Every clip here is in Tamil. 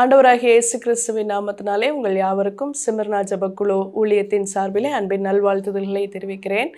ஆண்டவராகிய இயேசு கிறிஸ்துவின் நாமத்தினாலே உங்கள் யாவருக்கும் சிமர்னா ஜபக்குழு ஊழியத்தின் சார்பிலே அன்பின் நல்வாழ்த்துதல்களை தெரிவிக்கிறேன்.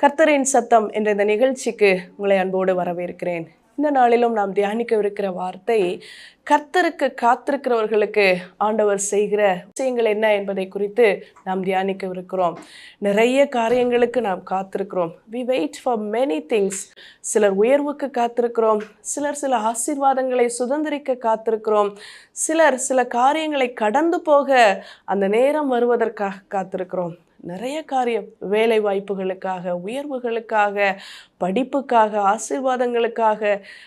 கர்த்தரின் சத்தம் என்ற இந்த நிகழ்ச்சிக்கு உங்களை அன்போடு வரவேற்கிறேன். இந்த நாளிலும் நாம் தியானிக்கவிருக்கிற வார்த்தை கர்த்தருக்கு காத்திருக்கிறவர்களுக்கு ஆண்டவர் செய்கிற விஷயங்கள் என்ன என்பதை குறித்து நாம் தியானிக்கவிருக்கிறோம். நிறைய காரியங்களுக்கு நாம் காத்திருக்கிறோம். We wait for many things சிலர் உயர்வுக்கு காத்திருக்கிறோம். சிலர் சில ஆசீர்வாதங்களை சுதந்திரிக்க காத்திருக்கிறோம். சிலர் சில காரியங்களை கடந்து போக அந்த நேரம் வருவதற்காக காத்திருக்கிறோம். நிறைய காரியம். வேலை வாய்ப்புகளுக்காக உயர்வுகளுக்காக படிப்புக்காக ஆசீர்வாதங்களுக்காக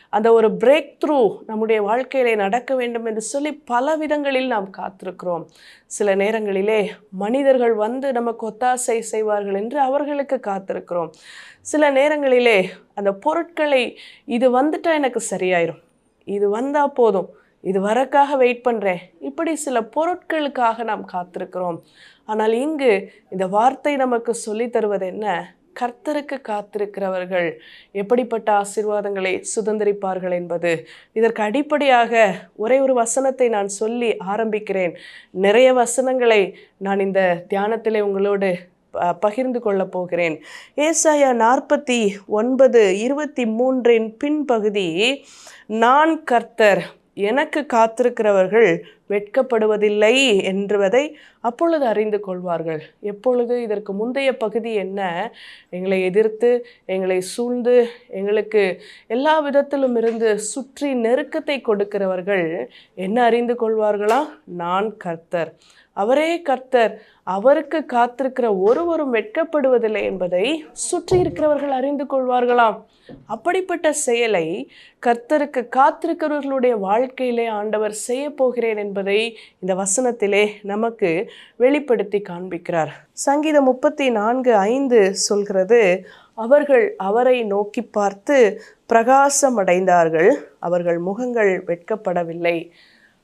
அந்த ஒரு பிரேக் த்ரூ நம்முடைய வாழ்க்கையிலே நடக்க வேண்டும் என்று சொல்லி பல விதங்களில் நாம் காத்திருக்கிறோம். சில நேரங்களிலே மனிதர்கள் வந்து நமக்கு ஒத்தாசை செய்வார்கள் என்று அவர்களுக்கு காத்திருக்கிறோம். சில நேரங்களிலே அந்த பொருட்களை இது வந்துட்டால் எனக்கு சரியாயிரும். இது வந்தால் போதும். இது வரக்காக வெயிட் பண்ணுறேன் இப்படி சில பொருட்களுக்காக நாம் காத்திருக்கிறோம். ஆனால் இங்கு இந்த வார்த்தை நமக்கு சொல்லி தருவது என்ன? கர்த்தருக்கு காத்திருக்கிறவர்கள் எப்படிப்பட்ட ஆசீர்வாதங்களை சுதந்திரிப்பார்கள் என்பது. இதற்கு அடிப்படையாக ஒரே ஒரு வசனத்தை நான் சொல்லி ஆரம்பிக்கிறேன். நிறைய வசனங்களை நான் இந்த தியானத்திலே உங்களோடு ப- பகிர்ந்து கொள்ளப் போகிறேன். ஏசாயா நாற்பத்தி ஒன்பது இருபத்தி மூன்றின் பின்பகுதி நான் கர்த்தர் எனக்கு காத்திருக்கிறவர்கள் வெட்கப்படுவதில்லை என்பதை அப்பொழுது அறிந்து கொள்வார்கள். எப்பொழுது இதற்கு முந்தைய பகுதி என்ன? எங்களை எதிர்த்து எங்களை சூழ்ந்து எங்களுக்கு எல்லா விதத்திலும் இருந்து சுற்றி நெருக்கத்தை கொடுக்கிறவர்கள் என்ன அறிந்து கொள்வார்களா? நான் கர்த்தர். அவரே கர்த்தர். அவருக்கு காத்திருக்கிற ஒருவரும் வெட்கப்படுவதில்லை என்பதை சுற்றி இருக்கிறவர்கள் அறிந்து கொள்வார்களாம். அப்படிப்பட்ட செயலை கர்த்தருக்கு காத்திருக்கிறவர்களுடைய வாழ்க்கையிலே ஆண்டவர் செய்ய போகிறேன் என்பதை இந்த வசனத்திலே நமக்கு வெளிப்படுத்தி காண்பிக்கிறார். சங்கீதம் முப்பத்தி நான்கு ஐந்து சொல்கிறது அவர்கள் அவரை நோக்கி பார்த்து பிரகாசமடைந்தார்கள் அவர்கள் முகங்கள் வெட்கப்படவில்லை.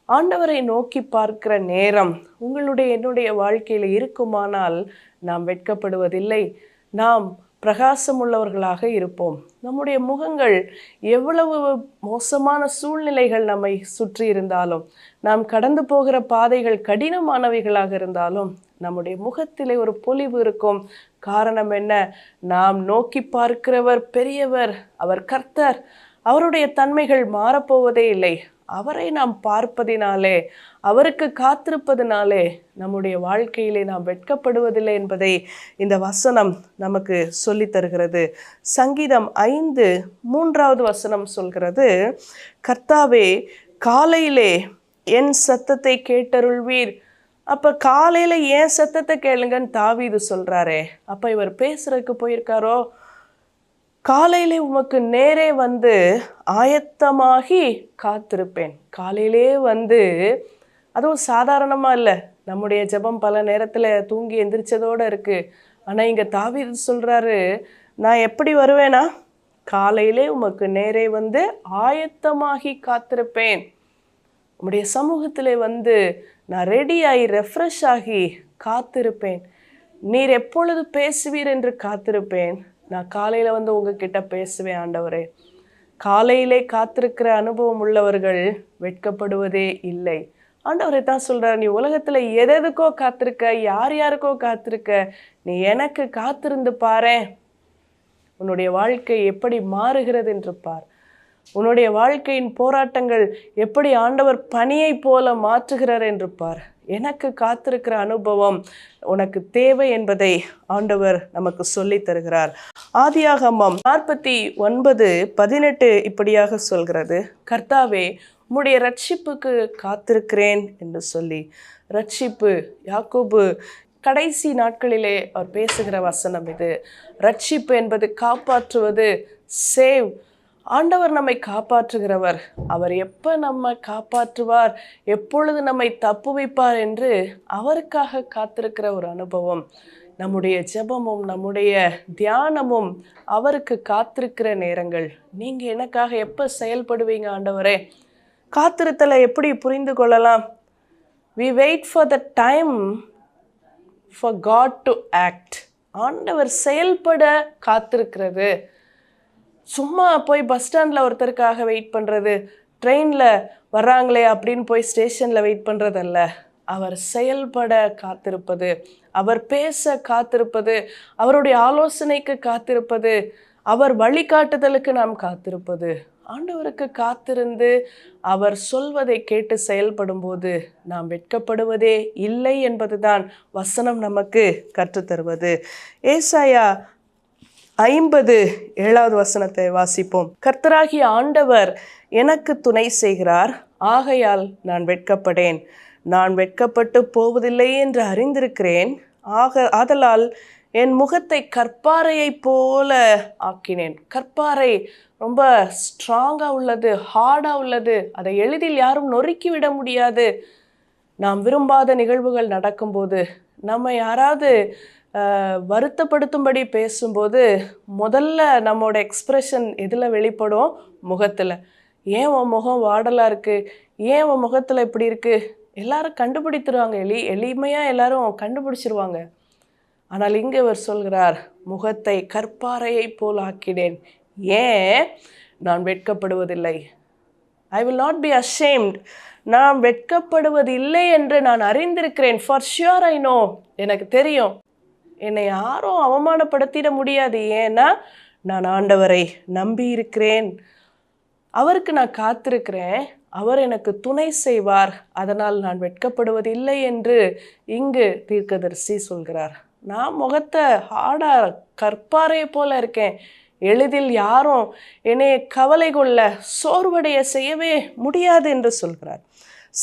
ஆண்டவரை நோக்கி பார்க்கிற நேரம் உங்களுடைய என்னுடைய வாழ்க்கையில் இருக்குமானால் நாம் வெட்கப்படுவதில்லை. நாம் பிரகாசமுள்ளவர்களாக இருப்போம். நம்முடைய முகங்கள் எவ்வளவு மோசமான சூழ்நிலைகள் நம்மை சுற்றி இருந்தாலும் நாம் கடந்து போகிற பாதைகள் கடினமானவைகளாக இருந்தாலும் நம்முடைய முகத்திலே ஒரு பொலிவு இருக்கும். காரணம் என்ன? நாம் நோக்கி பார்க்கிறவர் பெரியவர் அவர் கர்த்தர். அவருடைய தன்மைகள் மாறப்போவதே இல்லை. அவரை நாம் பார்ப்பதினாலே அவருக்கு காத்திருப்பதினாலே நம்முடைய வாழ்க்கையிலே நாம் வெட்கப்படுவதில்லை என்பதை இந்த வசனம் நமக்கு சொல்லித் தருகிறது. சங்கீதம் ஐந்து மூன்றாவது வசனம் சொல்கிறது கர்த்தாவே காலையிலே என் சத்தத்தை கேட்டருள்வீர். அப்போ காலையில் ஏன் சத்தத்தை கேளுங்கன்னு தாவீது சொல்கிறாரே அப்போ இவர் பேசுகிறதுக்கு போயிருக்காரோ? காலையிலே உமக்கு நேரே வந்து ஆயத்தமாகி காத்திருப்பேன். காலையிலே வந்து அதுவும் சாதாரணமாக இல்லை. நம்முடைய ஜெபம் பல நேரத்தில் தூங்கி எந்திரிச்சதோடு இருக்குது ஆனால் இங்கே தாவி சொல்கிறாரு நான் எப்படி வருவேனா? காலையிலே உமக்கு நேரே வந்து ஆயத்தமாகி காத்திருப்பேன். உம்முடைய சமூகத்திலே வந்து நான் ரெடியாகி ரெஃப்ரெஷ் ஆகி காத்திருப்பேன். நீர் எப்பொழுது பேசுவீர் என்று காத்திருப்பேன். நான் காலையில் வந்து உங்ககிட்ட பேசுவேன் ஆண்டவரே. காலையிலே காத்திருக்கிற அனுபவம் உள்ளவர்கள் வெட்கப்படுவதே இல்லை. ஆண்டவரை தான் சொல்கிறார் நீ உலகத்தில் எதெதுக்கோ காத்திருக்க யார் யாருக்கோ காத்திருக்க நீ எனக்கு காத்திருந்து பாரு உன்னுடைய வாழ்க்கை எப்படி மாறுகிறது என்று பார். உன்னுடைய வாழ்க்கையின் போராட்டங்கள் எப்படி ஆண்டவர் பணியை போல மாற்றுகிறார் என்று பார். எனக்கு காத்திருக்கிற அனுபவம் உனக்கு தேவை என்பதை ஆண்டவர் நமக்கு சொல்லித் தருகிறார். ஆதியாகமம் நாற்பத்தி ஒன்பது பதினெட்டு இப்படியாக சொல்கிறது. கர்த்தாவே உம்முடைய ரட்சிப்புக்கு காத்திருக்கிறேன் என்று சொல்லி. ரட்சிப்பு யாக்கோபு கடைசி நாட்களிலே அவர் பேசுகிற வசனம் இது. ரட்சிப்பு என்பது காப்பாற்றுவது சேவ் ஆண்டவர் நம்மை காப்பாற்றுகிறவர். அவர் எப்போ நம்ம காப்பாற்றுவார்? எப்பொழுது நம்மை தப்புவிப்பார் என்று அவருக்காக காத்திருக்கிற ஒரு அனுபவம். நம்முடைய ஜெபமும் நம்முடைய தியானமும் அவருக்கு காத்திருக்கிற நேரங்கள். நீங்கள் எனக்காக எப்போ செயல்படுவீங்க ஆண்டவரே? காத்திருத்தலை எப்படி புரிந்து கொள்ளலாம்? We wait for the time for God to act ஆண்டவர் செயல்பட காத்திருக்கிறது. சும்மா போய் பஸ் ஸ்டாண்டில் ஒருத்தருக்காக வெயிட் பண்ணுறது ட்ரெயினில் வர்றாங்களே அப்படின்னு போய் ஸ்டேஷனில் வெயிட் பண்ணுறதல்ல அவர் செயல்பட காத்திருப்பது அவர் பேச காத்திருப்பது அவருடைய ஆலோசனைக்கு காத்திருப்பது அவர் வழிகாட்டுதலுக்கு நாம் காத்திருப்பது. ஆண்டவருக்கு காத்திருந்து அவர் சொல்வதை கேட்டு செயல்படும்போது நாம் வெட்கப்படுவதே இல்லை என்பதுதான் வசனம் நமக்கு கற்றுத்தருவது. ஏசாயா ஐம்பது ஏழாவது வசனத்தை வாசிப்போம். கர்த்தராகிய ஆண்டவர் எனக்கு துணை செய்கிறார் ஆகையால் நான் வெட்கப்படேன். நான் வெட்கப்பட்டு போவதில்லை என்று அறிந்திருக்கிறேன். ஆக ஆதலால் என் முகத்தை கற்பாறையை போல ஆக்கினேன். கற்பாறை ரொம்ப ஸ்ட்ராங்காக உள்ளது ஹார்டாக உள்ளது. அதை எளிதில் யாரும் நொறுக்கி விட முடியாது. நாம் விரும்பாத நிகழ்வுகள் நடக்கும்போது நம்ம யாராவது வருத்தப்படுத்தும்படி பேசும்போது முதல்ல நம்மளோட எக்ஸ்ப்ரெஷன் எதில் வெளிப்படும் முகத்தில். ஏன் உன் முகம் வாடலாக இருக்குது ஏன் உன் முகத்தில் இப்படி இருக்குது எல்லாரும் கண்டுபிடித்துருவாங்க. எளி எளிமையாக எல்லாரும் கண்டுபிடிச்சிருவாங்க. ஆனால் இங்கே அவர் சொல்கிறார் முகத்தை கற்பாறையை போல் ஆக்கினேன். ஏன் நான் வெட்கப்படுவதில்லை? I will not be ashamed நான் வெட்கப்படுவது இல்லை என்று நான் அறிந்திருக்கிறேன். ஃபார் ஷியோர் ஐ நோ எனக்கு தெரியும். என்னை யாரும் அவமானப்படுத்திட முடியாது. ஏன்னா நான் ஆண்டவரை நம்பி இருக்கிறேன் அவருக்கு நான் காத்திருக்கிறேன். அவர் எனக்கு துணை செய்வார். அதனால் நான் வெட்கப்படுவதில்லை என்று இங்கு தீர்க்கதரிசி சொல்கிறார். நான் முகத்தை ஆடா கற்பாறையை போல இருக்கேன். எளிதில் யாரும் என்னை கவலை கொள்ள சோர்வடைய செய்யவே முடியாது என்று சொல்கிறார்.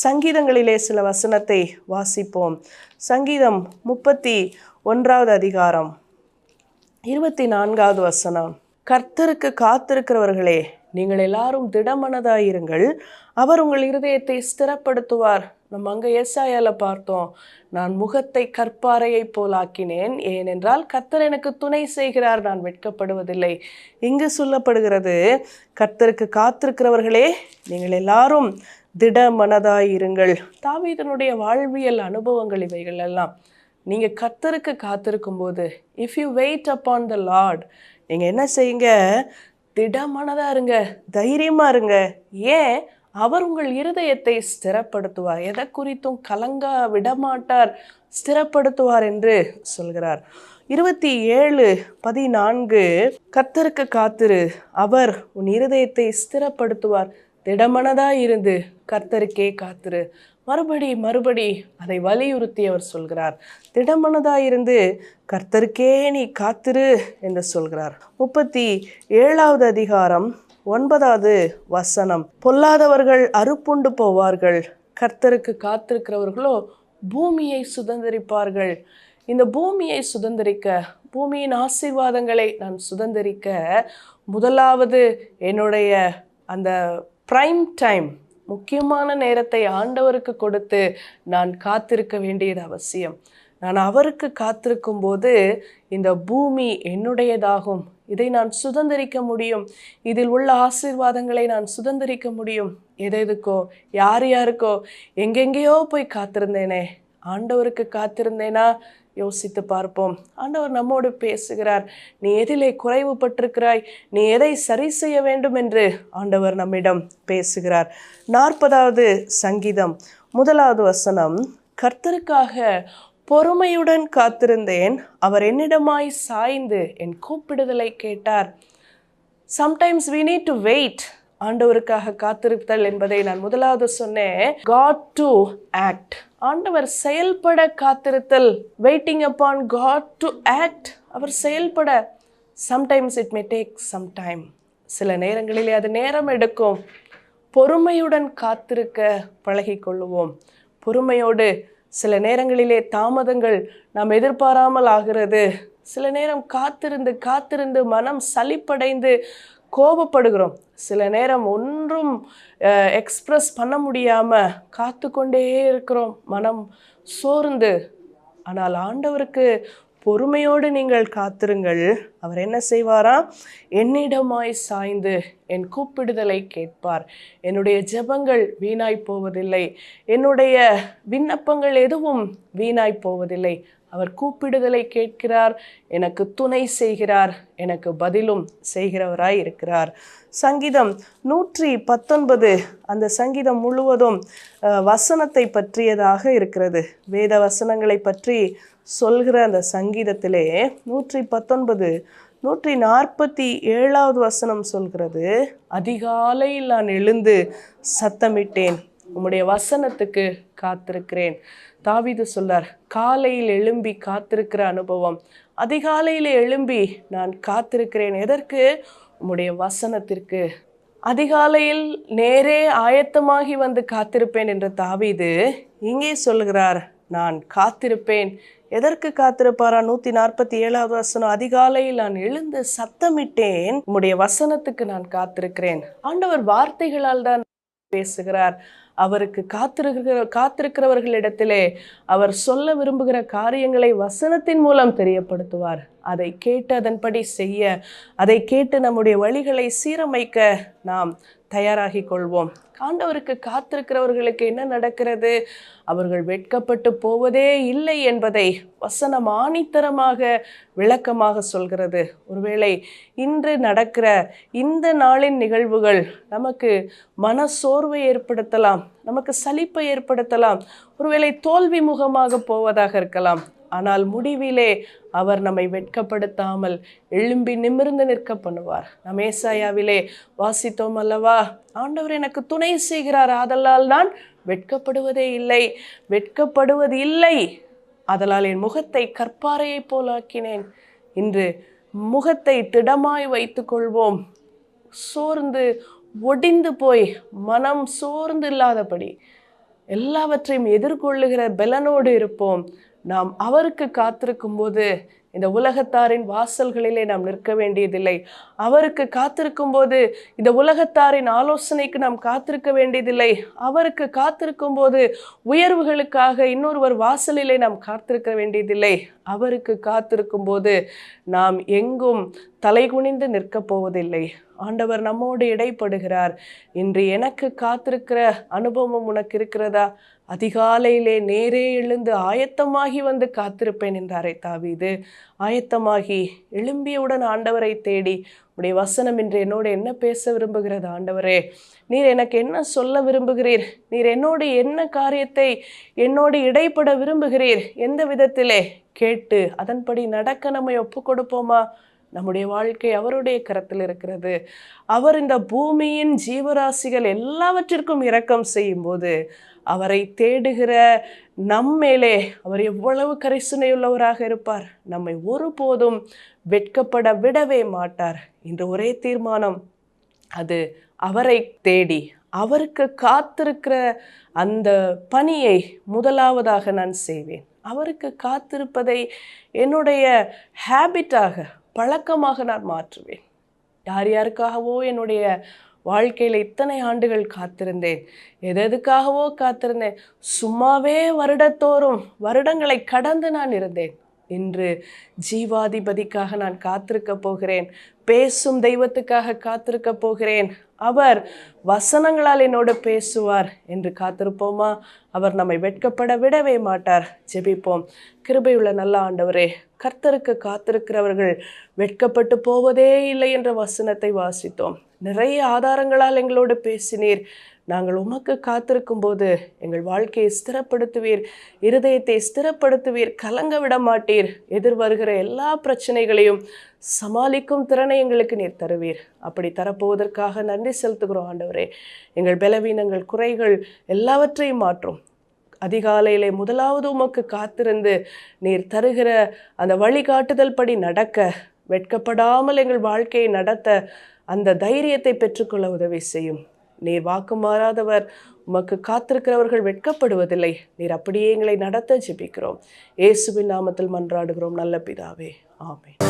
சங்கீதங்களிலே சில வசனத்தை வாசிப்போம். சங்கீதம் முப்பத்தி ஒன்றாவது அதிகாரம். இருபத்தி நான்காவது வசனம். கர்த்தருக்கு காத்திருக்கிறவர்களே நீங்கள் எல்லாரும் திடமனதாயிருங்கள். அவர் உங்கள் இருதயத்தை ஸ்திரப்படுத்துவார். நம்ம அங்கே ஏசாயால பார்த்தோம் நான் முகத்தை கற்பாறையைப் போலாக்கினேன் ஏனென்றால் கர்த்தர் எனக்கு துணை செய்கிறார் நான் வெட்கப்படுவதில்லை. இங்கு சொல்லப்படுகிறது கர்த்தருக்கு காத்திருக்கிறவர்களே நீங்கள் எல்லாரும் திட மனதாயிருங்கள் தாவீதனுடைய வாழ்வியல் அனுபவங்கள் இவைகள் எல்லாம் நீங்கள் கத்தருக்கு காத்திருக்கும் போது if you wait upon the Lord நீங்கள் என்ன செய்யுங்க? திடமானதாக இருங்க தைரியமாக இருங்க. ஏன்? அவர் உங்கள் இருதயத்தை ஸ்திரப்படுத்துவார். எதை குறித்தும் கலங்க விடமாட்டார் ஸ்திரப்படுத்துவார் என்று சொல்கிறார். இருபத்தி ஏழு பதினான்கு கத்தருக்கு காத்திரு அவர் உன் இருதயத்தை ஸ்திரப்படுத்துவார். திடமனதாக இருந்து கர்த்தருக்கே காத்திரு. மறுபடி மறுபடி அதை வலியுறுத்தி அவர் சொல்கிறார். திடமனதாயிருந்து கர்த்தருக்கே நீ காத்திரு என்று சொல்கிறார். முப்பத்தி ஏழாவது அதிகாரம் ஒன்பதாவது வசனம். பொல்லாதவர்கள் அறுப்புண்டு போவார்கள். கர்த்தருக்கு காத்திருக்கிறவர்களோ பூமியை சுதந்தரிப்பார்கள். இந்த பூமியை சுதந்தரிக்க பூமியின் ஆசீர்வாதங்களை நான் சுதந்தரிக்க முதலாவது என்னுடைய அந்த ப்ரைம் டைம் முக்கியமான நேரத்தை ஆண்டவருக்கு கொடுத்து நான் காத்திருக்க வேண்டியது அவசியம். நான் அவருக்கு காத்திருக்கும் போது இந்த பூமி என்னுடையதாகும். இதை நான் சுதந்தரிக்க முடியும். இதில் உள்ள ஆசீர்வாதங்களை நான் சுதந்தரிக்க முடியும். எது எதுக்கோ யார் யாருக்கோ எங்கெங்கேயோ போய் காத்திருந்தேனே. ஆண்டவருக்கு காத்திருந்தேனா? யோசித்து பார்ப்போம். ஆண்டவர் நம்மோடு பேசுகிறார். நீ எதிலே குறைவுபட்டிருக்கிறாய். நீ எதை சரி செய்ய வேண்டும் என்று ஆண்டவர் நம்மிடம் பேசுகிறார். நாற்பதாவது சங்கீதம். முதலாவது வசனம். கர்த்தருக்காக பொறுமையுடன் காத்திருந்தேன். அவர் என்னிடமாய் சாய்ந்து என் கூப்பிடுதலை கேட்டார். Sometimes we need to wait ஆண்டவருக்காக காத்திருத்தல் என்பதை நான் முதலாவது சொன்னேன். காட் டு ஆக்ட் ஆண்டவர் செயல்பட காத்திருத்தல் waiting upon God to act அவர் செயல்பட. Sometimes it may take some time சில நேரங்களிலே அது நேரம் எடுக்கும். பொறுமையுடன் காத்திருக்க பழகிக்கொள்ளுவோம். பொறுமையோடு சில நேரங்களிலே தாமதங்கள் நாம் எதிர்பாராமல் ஆகிறது. சில நேரம் காத்திருந்து காத்திருந்து மனம் சலிப்படைந்து கோபப்படுகிறோம். சில நேரம் ஒன்றும் எக்ஸ்ப்ரெஸ் பண்ண முடியாமல் காத்து கொண்டே இருக்கிறோம். மனம் சோர்ந்து. ஆனால் ஆண்டவருக்கு பொறுமையோடு நீங்கள் காத்திருங்கள். அவர் என்ன செய்வாராம் என்னிடமாய் சாய்ந்து என் கூப்பிடுதலை கேட்பார். என்னுடைய ஜெபங்கள் வீணாய் போவதில்லை. என்னுடைய விண்ணப்பங்கள் எதுவும் வீணாய் போவதில்லை. அவர் கூப்பிடுதலை கேட்கிறார். எனக்கு துணை செய்கிறார். எனக்கு பதிலும் செய்கிறவராய் இருக்கிறார். சங்கீதம் நூற்றி பத்தொன்பது அந்த சங்கீதம் முழுவதும் வசனத்தை பற்றியதாக இருக்கிறது. வேத வசனங்களை பற்றி சொல்கிற அந்த சங்கீதத்திலே நூற்றி பத்தொன்பது நூற்றி நாற்பத்தி ஏழாவது வசனம் சொல்கிறது அதிகாலையில் நான் எழுந்து சத்தமிட்டேன். உம்முடைய வசனத்துக்கு காத்திருக்கிறேன். தாவீது சொல்லார் காலையில் எழும்பி காத்திருக்கிற அனுபவம். அதிகாலையில் எழும்பி நான் காத்திருக்கிறேன். எதற்கு? உம்முடைய வசனத்திற்கு. அதிகாலையில் நேரே ஆயத்தமாகி வந்து காத்திருப்பேன் என்ற தாவீது இங்கே சொல்கிறார் நான் காத்திருப்பேன். எதற்கு காத்திருப்பாரா? நூத்தி நாற்பத்தி ஏழாவது வசனம் அதிகாலையில் நான் எழுந்து சத்தமிட்டேன். உம்முடைய வசனத்துக்கு நான் காத்திருக்கிறேன். ஆண்டவர் வார்த்தைகளால் தான் பேசுகிறார். அவருக்கு காத்திருக்கிற காத்திருக்கிறவர்களிடத்திலே அவர் சொல்ல விரும்புகிற காரியங்களை வசனத்தின் மூலம் தெரியப்படுத்துவார். அதை கேட்டு அதன்படி செய்ய அதை கேட்டு நம்முடைய வழிகளை சீரமைக்க நாம் தயாராகி கொள்வோம். ஆண்டவருக்கு காத்திருக்கிறவர்களுக்கு என்ன நடக்கிறது? அவர்கள் வெட்கப்பட்டு போவதே இல்லை என்பதை வசனம் ஆணித்தரமாக விளக்கமாக சொல்கிறது. ஒருவேளை இன்று நடக்கிற இந்த நாளின் நிகழ்வுகள் நமக்கு மன சோர்வை ஏற்படுத்தலாம் நமக்கு சலிப்பை ஏற்படுத்தலாம் ஒருவேளை தோல்வி முகமாக போவதாக இருக்கலாம். ஆனால் முடிவிலே அவர் நம்மை வெட்கப்படுத்தாமல் எழும்பி நிமிர்ந்து நிற்க பண்ணுவார். நம் ஏசாயாவிலே வாசித்தோம் அல்லவா? ஆண்டவர் எனக்கு துணை செய்கிறார். ஆதலால் நான் வெட்கப்படுவதே இல்லை. வெட்கப்படுவது இல்லை. அதலால் என் முகத்தை கற்பாறையைப் போலாக்கினேன் இன்று முகத்தை திடமாய் வைத்துக்கொள்வோம் சோர்ந்து ஒடிந்து போய் மனம் சோர்ந்து இல்லாதபடி எல்லாவற்றையும் எதிர்கொள்ளுகிற பலனோடு இருப்போம். நாம் அவருக்கு காத்திருக்கும் போது இந்த உலகத்தாரின் வாசல்களிலே நாம் நிற்க வேண்டியதில்லை. அவருக்கு காத்திருக்கும் போது இந்த உலகத்தாரின் ஆலோசனைக்கு நாம் காத்திருக்க வேண்டியதில்லை. அவருக்கு காத்திருக்கும் போது உயர்வுகளுக்காக இன்னொருவர் வாசலிலே நாம் காத்திருக்க வேண்டியதில்லை. அவருக்கு காத்திருக்கும் போது நாம் எங்கும் தலைகுனிந்து நிற்கப் போவதில்லை. ஆண்டவர் நம்மோடு இடைப்படுகிறார். இன்று எனக்கு காத்திருக்கிற அனுபவம் உனக்கு இருக்கிறதா? அதிகாலையிலே நேரே எழுந்து ஆயத்தமாகி வந்து காத்திருப்பேன் என்றாரே தாவீது. ஆயத்தமாகி எழும்பியவுடன் ஆண்டவரை தேடி உடைய வசனம் இன்று என்னோடு என்ன பேச விரும்புகிறது ஆண்டவரே? நீர் எனக்கு என்ன சொல்ல விரும்புகிறீர்? நீர் என்னோடு என்ன காரியத்தை என்னோடு இடைப்பட விரும்புகிறீர்? எந்த விதத்திலே? கேட்டு அதன்படி நடக்க நம்மை ஒப்பு கொடுப்போமா நம்முடைய வாழ்க்கை அவருடைய கரத்தில் இருக்கிறது. அவர் இந்த பூமியின் ஜீவராசிகள் எல்லாவற்றிற்கும் இரக்கம் செய்யும்போது அவரை தேடுகிற நம்மேலே அவர் எவ்வளவு கரிசனையுள்ளவராக இருப்பார். நம்மை ஒருபோதும் வெட்கப்பட விடவே மாட்டார். என்ற ஒரே தீர்மானம் அது அவரை தேடி அவருக்கு காத்திருக்கிற அந்த பணியை முதலாவதாக நான் செய்வேன். அவருக்கு காத்திருப்பதை என்னுடைய ஹேபிட்டாக பழக்கமாக நான் மாற்றுவேன். யார் யாருக்காகவோ என்னுடைய வாழ்க்கையில் இத்தனை ஆண்டுகள் காத்திருந்தேன். எதெதுக்காகவோ காத்திருந்தேன். சும்மாவே வருடத்தோறும் வருடங்களை கடந்து நான் இருந்தேன். இன்று ஜீவாதிபதிக்காக நான் காத்திருக்க போகிறேன். பேசும் தெய்வத்துக்காக காத்திருக்க போகிறேன். அவர் வசனங்களால் என்னோடு பேசுவார். என்று காத்திருப்போமா? அவர் நம்மை வெட்கப்பட விடவே மாட்டார். ஜெபிப்போம். கிருபையுள்ள நல்ல ஆண்டவரே கர்த்தருக்கு காத்திருக்கிறவர்கள் வெட்கப்பட்டு போவதே இல்லை என்ற வசனத்தை வாசித்தோம். நிறைய ஆதாரங்களால் எங்களோடு பேசினீர். நாங்கள் உமக்கு காத்திருக்கும் போது எங்கள் வாழ்க்கையை ஸ்திரப்படுத்துவீர் இருதயத்தை ஸ்திரப்படுத்துவீர் கலங்க விட மாட்டீர். எதிர்வருகிற எல்லா பிரச்சனைகளையும் சமாளிக்கும் திறனை எங்களுக்கு நீர் தருவீர். அப்படி தரப்போவதற்காக நன்றி செலுத்துகிறோம் ஆண்டவரே. எங்கள் பலவீனங்கள் குறைகள் எல்லாவற்றையும் மாற்றும். அதிகாலையிலே முதலாவது உமக்கு காத்திருந்து நீர் தருகிற அந்த வழிகாட்டுதல் படி நடக்க வெட்கப்படாமல் எங்கள் வாழ்க்கையை நடத்த அந்த தைரியத்தை பெற்றுக்கொள்ள உதவி செய்யும். நீர் வாக்கு மாறாதவர் உமக்கு காத்திருக்கிறவர்கள் வெட்கப்படுவதில்லை. நீர் அப்படியே எங்களை நடத்த ஜெபிக்கிறோம். இயேசுவின் நாமத்தில் மன்றாடுகிறோம். நல்ல பிதாவே. ஆமே